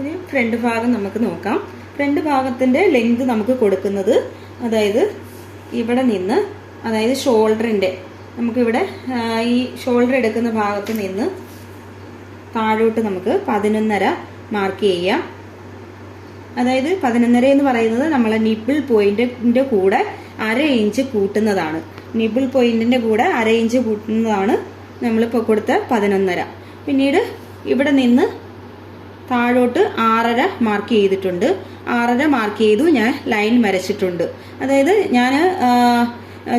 ഇനി ഫ്രണ്ട് ഭാഗം നമുക്ക് നോക്കാം. ഫ്രണ്ട് ഭാഗത്തിന്റെ ലെങ്ത് നമുക്ക് കൊടുക്കുന്നത് അതായത് ഇവിടെ നിന്ന് അതായത് ഷോൾഡറിന്റെ നമുക്കിവിടെ ഈ ഷോൾഡർ എടുക്കുന്ന ഭാഗത്ത് നിന്ന് താഴോട്ട് നമുക്ക് പതിനൊന്നര മാർക്ക് ചെയ്യാം. അതായത് പതിനൊന്നര എന്ന് പറയുന്നത് നമ്മളെ നിബിൾ പോയിന്റിന്റെ കൂടെ അര ഇഞ്ച് കൂട്ടുന്നതാണ്. നിബിൾ പോയിന്റിന്റെ കൂടെ അര ഇഞ്ച് കൂട്ടുന്നതാണ് നമ്മളിപ്പോൾ കൊടുത്ത പതിനൊന്നര. പിന്നീട് ഇവിടെ നിന്ന് താഴോട്ട് ആറര മാർക്ക് ചെയ്തിട്ടുണ്ട്. ആറര മാർക്ക് ചെയ്തു ഞാൻ ലൈൻ വരച്ചിട്ടുണ്ട്. അതായത് ഞാൻ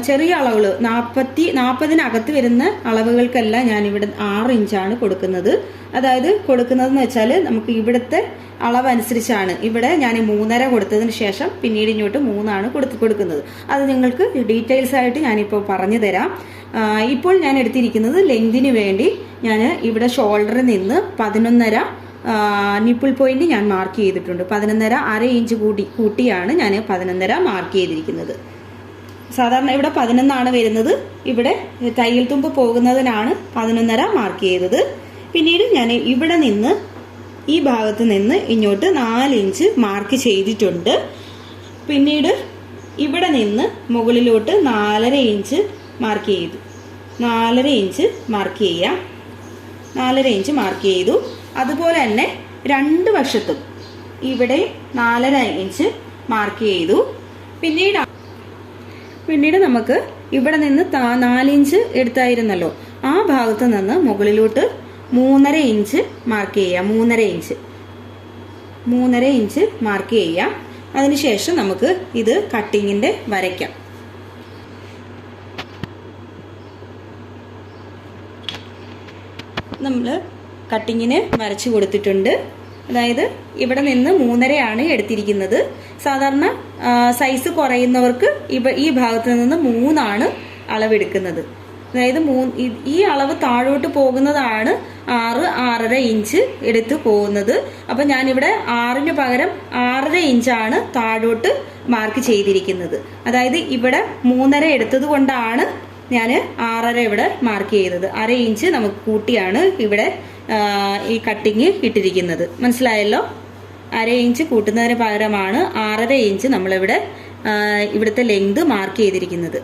ചെറിയ അളവുകൾ നാൽപ്പത്തി നാൽപ്പതിനകത്ത് വരുന്ന അളവുകൾക്കെല്ലാം ഞാൻ ഇവിടെ ആറ് ഇഞ്ചാണ് കൊടുക്കുന്നത്. അതായത് കൊടുക്കുന്നതെന്ന് വെച്ചാൽ നമുക്ക് ഇവിടുത്തെ അളവനുസരിച്ചാണ്. ഇവിടെ ഞാൻ മൂന്നര കൊടുത്തതിന് ശേഷം പിന്നീട് ഇങ്ങോട്ട് മൂന്നാണ് കൊടുത്ത് കൊടുക്കുന്നത്. അത് നിങ്ങൾക്ക് ഡീറ്റെയിൽസ് ആയിട്ട് ഞാനിപ്പോൾ പറഞ്ഞു തരാം. ഇപ്പോൾ ഞാൻ എടുത്തിരിക്കുന്നത് ലെങ്തിന് വേണ്ടി ഞാൻ ഇവിടെ ഷോൾഡറിൽ നിന്ന് പതിനൊന്നര നിപ്പിൾ പോയിന്റ് ഞാൻ മാർക്ക് ചെയ്തിട്ടുണ്ട്. പതിനൊന്നര അര ഇഞ്ച് കൂട്ടി കൂട്ടിയാണ് ഞാൻ പതിനൊന്നര മാർക്ക് ചെയ്തിരിക്കുന്നത്. സാധാരണ ഇവിടെ പതിനൊന്നാണ് വരുന്നത്. ഇവിടെ തയ്യൽ തുമ്പ് പോകുന്നതിനാണ് പതിനൊന്നര മാർക്ക് ചെയ്തത്. പിന്നീട് ഞാൻ ഇവിടെ നിന്ന് ഈ ഭാഗത്ത് നിന്ന് ഇങ്ങോട്ട് നാല് ഇഞ്ച് മാർക്ക് ചെയ്തിട്ടുണ്ട്. പിന്നീട് ഇവിടെ നിന്ന് മുകളിലോട്ട് നാലര ഇഞ്ച് മാർക്ക് ചെയ്തു. നാലര ഇഞ്ച് മാർക്ക് ചെയ്യാം. നാലര ഇഞ്ച് മാർക്ക് ചെയ്തു. അതുപോലെ തന്നെ രണ്ട് വശത്തും ഇവിടെ നാലര ഇഞ്ച് മാർക്ക് ചെയ്തു. പിന്നീട് പിന്നീട് നമുക്ക് ഇവിടെ നിന്ന് നാലിഞ്ച് എടുത്തായിരുന്നല്ലോ. ആ ഭാഗത്ത് നിന്ന് മുകളിലോട്ട് മൂന്നര ഇഞ്ച് മാർക്ക് ചെയ്യാം. മൂന്നര ഇഞ്ച്. മൂന്നര ഇഞ്ച് മാർക്ക് ചെയ്യാം. അതിനുശേഷം നമുക്ക് ഇത് കട്ടിങ്ങിന്റെ വരയ്ക്കാം. നമ്മൾ കട്ടിങ്ങിന് വരച്ചു കൊടുത്തിട്ടുണ്ട്. അതായത് ഇവിടെ നിന്ന് മൂന്നരയാണ് എടുത്തിരിക്കുന്നത്. സാധാരണ സൈസ് കുറയുന്നവർക്ക് ഇവ ഈ ഭാഗത്ത് നിന്ന് മൂന്നാണ് അളവെടുക്കുന്നത്. അതായത് മൂ ഈ- അളവ് താഴോട്ട് പോകുന്നതാണ് ആറ് ആറര ഇഞ്ച് എടുത്ത് പോകുന്നത്. അപ്പം ഞാനിവിടെ ആറിന് പകരം ആറര ഇഞ്ചാണ് താഴോട്ട് മാർക്ക് ചെയ്തിരിക്കുന്നത്. അതായത് ഇവിടെ മൂന്നര എടുത്തത് കൊണ്ടാണ് ഞാൻ ആറര ഇവിടെ മാർക്ക് ചെയ്തത്. അര ഇഞ്ച് നമുക്ക് കൂട്ടിയാണ് ഇവിടെ ഈ കട്ടിങ് ഇട്ടിരിക്കുന്നത്. മനസ്സിലായല്ലോ? അര ഇഞ്ച് കൂട്ടുന്നതിന് പകരമാണ് ആറര ഇഞ്ച് നമ്മളിവിടെ ഇവിടുത്തെ ലെങ്ത് മാർക്ക് ചെയ്തിരിക്കുന്നത്.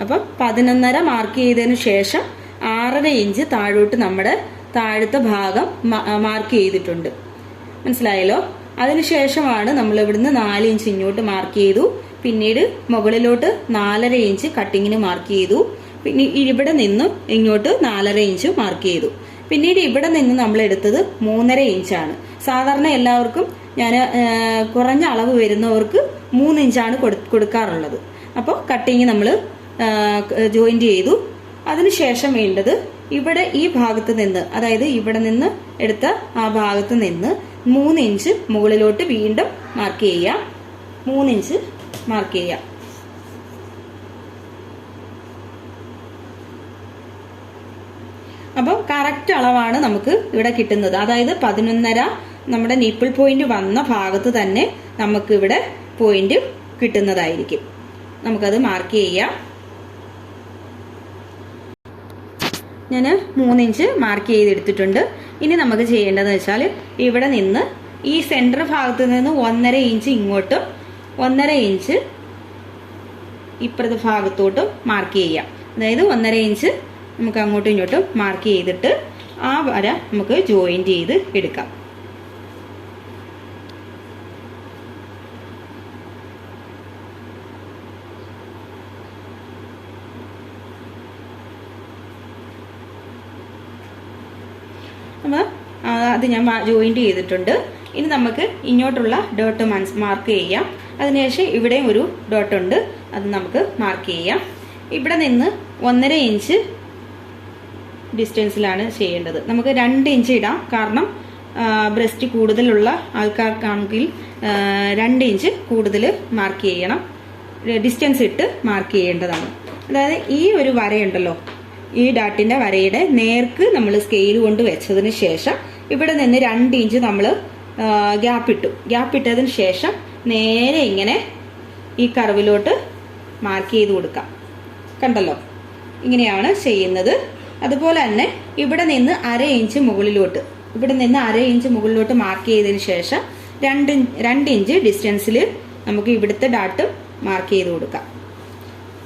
അപ്പം പതിനൊന്നര മാർക്ക് ചെയ്തതിന് ശേഷം ആറര ഇഞ്ച് താഴോട്ട് നമ്മുടെ താഴത്തെ ഭാഗം മാർക്ക് ചെയ്തിട്ടുണ്ട്. മനസ്സിലായല്ലോ? അതിനുശേഷമാണ് നമ്മൾ ഇവിടുന്ന് നാല് ഇഞ്ച് ഇങ്ങോട്ട് മാർക്ക് ചെയ്തു. പിന്നീട് മുകളിലോട്ട് നാലര ഇഞ്ച് കട്ടിങ്ങിന് മാർക്ക് ചെയ്തു. പിന്നെ ഇവിടെ നിന്നും ഇങ്ങോട്ട് നാലര ഇഞ്ച് മാർക്ക് ചെയ്തു. പിന്നീട് ഇവിടെ നിന്ന് നമ്മൾ എടുത്തത് മൂന്നര ഇഞ്ചാണ് സാധാരണ എല്ലാവർക്കും ഞാൻ കുറഞ്ഞ അളവ് വരുന്നവർക്ക് മൂന്ന് ഇഞ്ചാണ് കൊടു- കൊടുക്കാറുള്ളത്. അപ്പോൾ കട്ടിങ് നമ്മൾ ജോയിന്റ് ചെയ്തു. അതിനുശേഷം വേണ്ടത് ഇവിടെ ഈ ഭാഗത്ത് നിന്ന് അതായത് ഇവിടെ നിന്ന് എടുത്ത ആ ഭാഗത്ത് നിന്ന് മൂന്ന് ഇഞ്ച് മുകളിലോട്ട് വീണ്ടും മാർക്ക് ചെയ്യാം. മൂന്ന് ഇഞ്ച് മാർക്ക് ചെയ്യാം അപ്പം കറക്റ്റ് അളവാണ് നമുക്ക് ഇവിടെ കിട്ടുന്നത്. അതായത് പതിനൊന്നര നമ്മുടെ നിപ്പിൾ പോയിന്റ് വന്ന ഭാഗത്ത് തന്നെ നമുക്ക് ഇവിടെ പോയിന്റ് കിട്ടുന്നതായിരിക്കും. നമുക്കത് മാർക്ക് ചെയ്യാം ഞാൻ മൂന്നിഞ്ച് മാർക്ക് ചെയ്തെടുത്തിട്ടുണ്ട്. ഇനി നമുക്ക് ചെയ്യേണ്ടതെന്ന് വെച്ചാൽ ഇവിടെ നിന്ന് ഈ സെന്റർ ഭാഗത്ത് നിന്ന് ഒന്നര ഇഞ്ച് ഇങ്ങോട്ടും ഒന്നര ഇഞ്ച് ഇപ്പുറത്തെ ഭാഗത്തോട്ടും മാർക്ക് ചെയ്യാം. അതായത് ഒന്നര ഇഞ്ച് നമുക്ക് അങ്ങോട്ടും ഇങ്ങോട്ടും മാർക്ക് ചെയ്തിട്ട് ആ വര നമുക്ക് ജോയിന്റ് ചെയ്ത് എടുക്കാം. അത് ഞാൻ ജോയിന്റ് ചെയ്തിട്ടുണ്ട്. ഇനി നമുക്ക് ഇങ്ങോട്ടുള്ള ഡോട്ട് മാർക്ക് ചെയ്യാം. അതിനുശേഷം ഇവിടെയും ഒരു ഡോട്ട് ഉണ്ട്. അത് നമുക്ക് മാർക്ക് ചെയ്യാം. ഇവിടെ നിന്ന് ഒന്നര ഇഞ്ച് ഡിസ്റ്റൻസിലാണ് ചെയ്യേണ്ടത്. നമുക്ക് രണ്ട് ഇഞ്ച് ഇടാം. കാരണം ബ്രസ്റ്റ് കൂടുതലുള്ള ആൾക്കാർക്കാണെങ്കിൽ രണ്ട് ഇഞ്ച് കൂടുതൽ മാർക്ക് ചെയ്യണം. ഡിസ്റ്റൻസ് ഇട്ട് മാർക്ക് ചെയ്യേണ്ടതാണ്. അതായത് ഈ ഒരു വരയുണ്ടല്ലോ. ഈ ഡാട്ടിന്റെ വരയുടെ നേർക്ക് നമ്മൾ സ്കെയിൽ കൊണ്ട് വെച്ചതിന് ശേഷം ഇവിടെ നിന്ന് രണ്ട് ഇഞ്ച് നമ്മൾ ഗ്യാപ്പ് ഇട്ടു ഗ്യാപ്പ് ഇട്ടതിന് ശേഷം നേരെ ഇങ്ങനെ ഈ കർവിലോട്ട് മാർക്ക് ചെയ്ത് കൊടുക്കാം. കണ്ടല്ലോ? ഇങ്ങനെയാണ് ചെയ്യുന്നത്. അതുപോലെ തന്നെ ഇവിടെ നിന്ന് അര ഇഞ്ച് മുകളിലോട്ട് ഇവിടെ നിന്ന് അര ഇഞ്ച് മുകളിലോട്ട് മാർക്ക് ചെയ്തതിന് ശേഷം രണ്ട് രണ്ട് ഇഞ്ച് ഡിസ്റ്റൻസിൽ നമുക്ക് ഇവിടുത്തെ ഡാട്ട് മാർക്ക് ചെയ്ത് കൊടുക്കാം.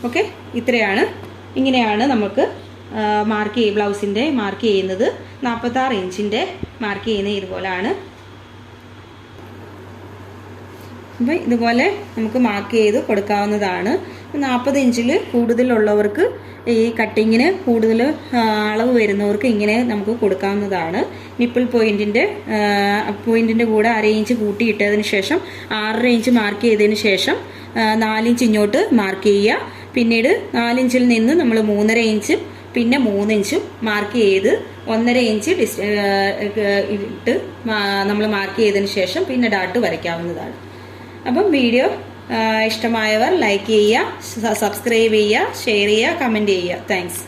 ഓക്കെ ഇത്രയാണ്. ഇങ്ങനെയാണ് നമുക്ക് മാർക്ക് ചെയ്യ ബ്ലൗസിന്റെ മാർക്ക് ചെയ്യുന്നത്. നാൽപ്പത്താറ് ഇഞ്ചിന്റെ മാർക്ക് ചെയ്യുന്നത് ഇതുപോലാണ് അപ്പം ഇതുപോലെ നമുക്ക് മാർക്ക് ചെയ്ത് കൊടുക്കാവുന്നതാണ്. നാൽപ്പത് ഇഞ്ചിൽ കൂടുതലുള്ളവർക്ക് ഈ കട്ടിങ്ങിന് കൂടുതൽ അളവ് വരുന്നവർക്ക് ഇങ്ങനെ നമുക്ക് കൊടുക്കാവുന്നതാണ്. നിപ്പിൾ പോയിന്റിന്റെ പോയിന്റിന്റെ കൂടെ അര ഇഞ്ച് കൂട്ടിയിട്ടതിന് ശേഷം ആറര ഇഞ്ച് മാർക്ക് ചെയ്തതിന് ശേഷം നാലിഞ്ച് ഇങ്ങോട്ട് മാർക്ക് ചെയ്യുക. പിന്നീട് നാലിഞ്ചിൽ നിന്ന് നമ്മൾ മൂന്നര ഇഞ്ച് പിന്നെ മൂന്നിഞ്ചും മാർക്ക് ചെയ്ത് ഒന്നര ഇഞ്ച് ഡിസ് ഇട്ട് നമ്മൾ മാർക്ക് ചെയ്തതിന് ശേഷം പിന്നെ ഡാട്ട് വരയ്ക്കാവുന്നതാണ്. അപ്പം വീഡിയോ ഇഷ്ടമായവർ ലൈക്ക് ചെയ്യുക സബ്സ്ക്രൈബ് ചെയ്യുക ഷെയർ ചെയ്യുക കമന്റ് ചെയ്യുക. താങ്ക്സ്